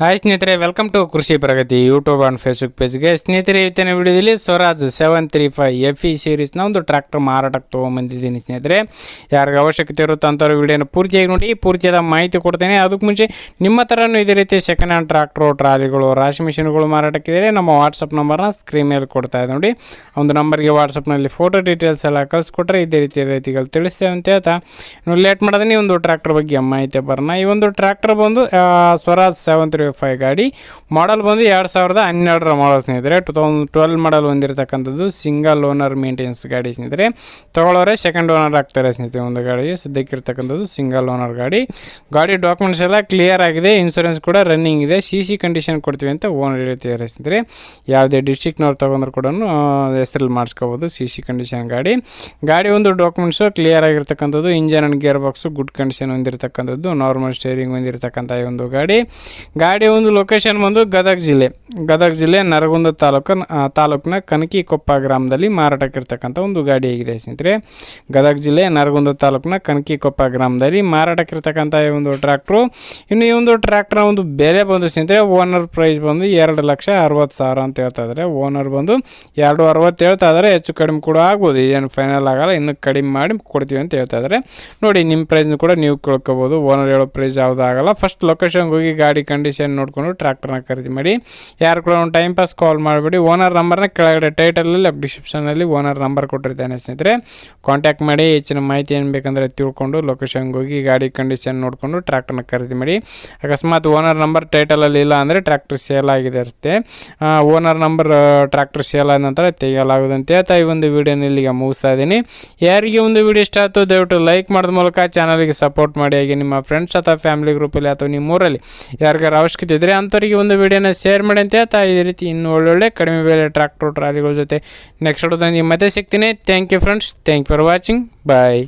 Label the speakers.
Speaker 1: Hi ಸ್ನೇಹಿತರೆ welcome to Krishi Pragati YouTube and Facebook ಪೇಜ್ಗೆ ಸ್ನೇಹಿತರೆ, ಇವತ್ತಿನ ವಿಡಿಯೋದಲ್ಲಿ Swaraj seven three five F E ಸೀರೀಸ್ನ ಒಂದು ಟ್ರ್ಯಾಕ್ಟರ್ ಮಾರಾಟಕ್ಕೆ ತೊಗೊಂಬಂದಿದ್ದೀನಿ ಸ್ನೇಹಿತರೆ. ಯಾರಿಗೆ ಅವಶ್ಯಕತೆ ಇರುತ್ತೋ ಅಂಥವ್ರು ವಿಡಿಯೋನ ಪೂರ್ತಿಯಾಗಿ ನೋಡಿ, ಪೂರ್ತಿಯಾದ ಮಾಹಿತಿ ಕೊಡ್ತೇನೆ. ಅದಕ್ಕೆ ಮುಂಚೆ ನಿಮ್ಮ ಥರನೂ ಇದೇ ರೀತಿ ಸೆಕೆಂಡ್ ಹ್ಯಾಂಡ್ ಟ್ರ್ಯಾಕ್ಟ್ರು ಟ್ರಾಲಿಗಳು ರಾಶಿ ಮಿಷಿನ್ಗಳು ಮಾರಾಟಕ್ಕಿದ್ದರೆ ನಮ್ಮ ವಾಟ್ಸಪ್ ನಂಬರ್ನ ಸ್ಕ್ರೀನ್ ಮೇಲೆ ಕೊಡ್ತಾ ಇದೆ ನೋಡಿ. ಒಂದು ನಂಬರ್ಗೆ ವಾಟ್ಸಪ್ನಲ್ಲಿ ಫೋಟೋ ಡೀಟೇಲ್ಸ್ ಎಲ್ಲ ಕಳಿಸ್ಕೊಟ್ರೆ ಇದೇ ರೀತಿ ರೀತಿಗಳು ತಿಳಿಸ್ತೇವೆ ಅಂತ ಹೇಳ್ತಾ ಲೇಟ್ ಮಾಡೋದೇ ಒಂದು ಟ್ರ್ಯಾಕ್ಟರ್ ಬಗ್ಗೆ ಮಾಹಿತಿ ಬರೋಣ. ಈ ಒಂದು ಟ್ರ್ಯಾಕ್ಟರ್ ಬಂದು ಸ್ವರಾಜ್ ಸೆವೆನ್ ಫೈವ್ ಗಾಡಿ. ಮಾಡಲ್ ಬಂದು ಎರಡು ಸಾವಿರದ ಹನ್ನೆರಡರ ಮಾಡಲ್ ಸ್ನೇಹಿತರೆ. ಟು ತೌಸಂಡ್ ಟ್ವೆಲ್ ಮಾಡಲ್ ಹೊಂದಿರತಕ್ಕಂಥದ್ದು ಸಿಂಗಲ್ ಓನರ್ ಮೇಂಟೆನೆನ್ಸ್ ಗಾಡಿ ಸ್ನೇಹಿತರೆ. ತೊಗೊಳೋರೆ ಸೆಕೆಂಡ್ ಓನರ್ ಆಗ್ತಾರೆ ಸ್ನೇಹಿತರೆ ಒಂದು ಗಾಡಿ ಸದ್ಯಕ್ಕಿರ್ತಕ್ಕಂಥದ್ದು ಸಿಂಗಲ್ ಓನರ್ ಗಾಡಿ. ಗಾಡಿ ಡಾಕ್ಯುಮೆಂಟ್ಸ್ ಎಲ್ಲ ಕ್ಲಿಯರ್ ಆಗಿದೆ. ಇನ್ಸೂರೆನ್ಸ್ ಕೂಡ ರನ್ನಿಂಗ್ ಇದೆ. ಸಿ ಸಿ ಕಂಡೀಷನ್ ಕೊಡ್ತೀವಿ ಅಂತ ಓನರ್ ಹೇಳ್ತಿದ್ದಾರೆ ಸ್ನೇಹಿತರೆ. ಯಾವುದೇ ಡಿಸ್ಟಿಕ್ನವ್ರು ತೊಗೊಂಡ್ರು ಕೂಡ ಹೆಸರಲ್ಲಿ ಮಾಡಿಸ್ಕೋಬೋದು ಸಿ ಸಿ ಕಂಡೀಷನ್ ಗಾಡಿ. ಗಾಡಿ ಒಂದು ಡಾಕ್ಯುಮೆಂಟ್ಸು ಕ್ಲಿಯರ್ ಆಗಿರ್ತಕ್ಕಂಥದ್ದು. Engine and gear box good condition ಹೊಂದಿರತಕ್ಕಂಥದ್ದು. Normal steering ಹೊಂದಿರತಕ್ಕಂಥ ಈ ಒಂದು ಗಾಡಿ. ಗಾಡಿ ಒಂದು ಲೊಕೇಶನ್ ಬಂದು ಗದಗ ಜಿಲ್ಲೆ. ಗದಗ ಜಿಲ್ಲೆ ನರಗುಂದ ತಾಲೂಕು ತಾಲೂಕಿನ ಕನಕಿಕೊಪ್ಪ ಗ್ರಾಮದಲ್ಲಿ ಮಾರಾಟಕ್ಕೆ ಮಾರಾಟಕ್ಕಿರ್ತಕ್ಕಂಥ ಒಂದು ಗಾಡಿ ಆಗಿದೆ ಸ್ನೇಹಿತರೆ. ಗದಗ ಜಿಲ್ಲೆ ನರಗುಂದ ತಾಲೂಕಿನ ಕನಕಿಕೊಪ್ಪ ಗ್ರಾಮದಲ್ಲಿ ಮಾರಾಟಕ್ಕಿರ್ತಕ್ಕಂಥ ಈ ಒಂದು ಟ್ರ್ಯಾಕ್ಟ್ರು. ಇನ್ನು ಈ ಒಂದು ಟ್ರ್ಯಾಕ್ಟ್ರ ಒಂದು ಬೆಲೆ ಬಂದು ಸ್ನೇಹಿತರೆ ಓನರ್ ಪ್ರೈಸ್ ಬಂದು ಎರಡು ಲಕ್ಷ ಅರವತ್ತು ಸಾವಿರ ಅಂತ ಹೇಳ್ತಾ ಇದ್ದಾರೆ. ಓನರ್ ಬಂದು ಎರಡು ಅರವತ್ತು ಹೇಳ್ತಾ ಇದ್ದಾರೆ. ಹೆಚ್ಚು ಕಡಿಮೆ ಕೂಡ ಆಗ್ಬೋದು. ಏನು ಫೈನಲ್ ಆಗಲ್ಲ. ಇನ್ನು ಕಡಿಮೆ ಮಾಡಿ ಕೊಡ್ತೀವಿ ಅಂತ ಹೇಳ್ತಾ ಇದ್ದಾರೆ. ನೋಡಿ, ನಿಮ್ಮ ಪ್ರೈಸ್ನ ಕೂಡ ನೀವು ಕೇಳ್ಕೊಬೋದು ಓನರ್ ಹೇಳೋ ಪ್ರೈಸ್ ಯಾವುದೂ ಆಗಲ್ಲ. ಫಸ್ಟ್ ಲೊಕೇಶನ್ಗೆ ಹೋಗಿ ಗಾಡಿ ಕಂಡೀಷನ್ ನೋಡಿಕೊಂಡು ಟ್ರ್ಯಾಕ್ಟರ್ನ ಖರೀದಿ ಮಾಡಿ. ಯಾರು ಕೂಡ ಒಂದು ಟೈಮ್ ಪಾಸ್ ಕಾಲ್ ಮಾಡಿಬಿಡಿ. ಓನರ್ ನಂಬರ್ನ ಕೆಳಗಡೆ ಟೈಟಲಲ್ಲಿ ಡಿಸ್ಕ್ರಿಪ್ಷನಲ್ಲಿ ಓನರ್ ನಂಬರ್ ಕೊಟ್ಟಿರ್ತೇನೆ ಸ್ನೇಹಿತರೆ. ಕಾಂಟ್ಯಾಕ್ಟ್ ಮಾಡಿ, ಹೆಚ್ಚಿನ ಮಾಹಿತಿ ಏನು ಬೇಕಂದರೆ ತಿಳ್ಕೊಂಡು ಲೊಕೇಶನ್ಗೆ ಹೋಗಿ, ಗಾಡಿ ಕಂಡೀಷನ್ ನೋಡಿಕೊಂಡು ಟ್ರ್ಯಾಕ್ಟರ್ನ ಖರೀದಿ ಮಾಡಿ. ಅಕಸ್ಮಾತ್ ಓನರ್ ನಂಬರ್ ಟೈಟಲಲ್ಲಿ ಇಲ್ಲ ಅಂದರೆ ಟ್ರ್ಯಾಕ್ಟರ್ ಸೇಲ್ ಆಗಿದೆ ಅಷ್ಟೆ. ಓನರ್ ನಂಬರ್ ಟ್ರ್ಯಾಕ್ಟರ್ ಸೇಲ್ ಆದ ನಂತರ ತೆಗೆಯಲಾಗುವುದಂತೆ. ಹೇಳ್ತಾ ಈ ಒಂದು ವಿಡಿಯೋನ ಇಲ್ಲಿಗೆ ಮುಗಿಸ್ತಾ ಇದ್ದೀನಿ. ಯಾರಿಗೆ ಒಂದು ವಿಡಿಯೋ ಇಷ್ಟ ಆಯಿತು, ದಯವಿಟ್ಟು ಲೈಕ್ ಮಾಡಿದ ಮೂಲಕ ಚಾನಲ್ಗೆ ಸಪೋರ್ಟ್ ಮಾಡಿ. ಹಾಗೆ ನಿಮ್ಮ ಫ್ರೆಂಡ್ಸ್ ಅಥವಾ ಫ್ಯಾಮಿಲಿ ಗ್ರೂಪಲ್ಲಿ ಅಥವಾ ನಿಮ್ಮೂರಲ್ಲಿ ಯಾರಿಗಾರ ಅವಶ್ಯಕತೆ ಇದ್ದರೆ ಒಂದು ವಿಡಿಯೋನ ಶೇರ್ ಮಾಡಿ ಅಂತ ಹೇಳ್ತಾ ಇದೇ ರೀತಿ ಇನ್ನು ಒಳ್ಳೊಳ್ಳೆ ಕಡಿಮೆ ಬೆಲೆ ಟ್ರ್ಯಾಕ್ಟರ್ ಟ್ರಾಲಿಗಳ ಜೊತೆ ನೆಕ್ಸ್ಟ್ ಮತ್ತೆ ಸಿಗ್ತೀನಿ. Thank you friends thank for watching bye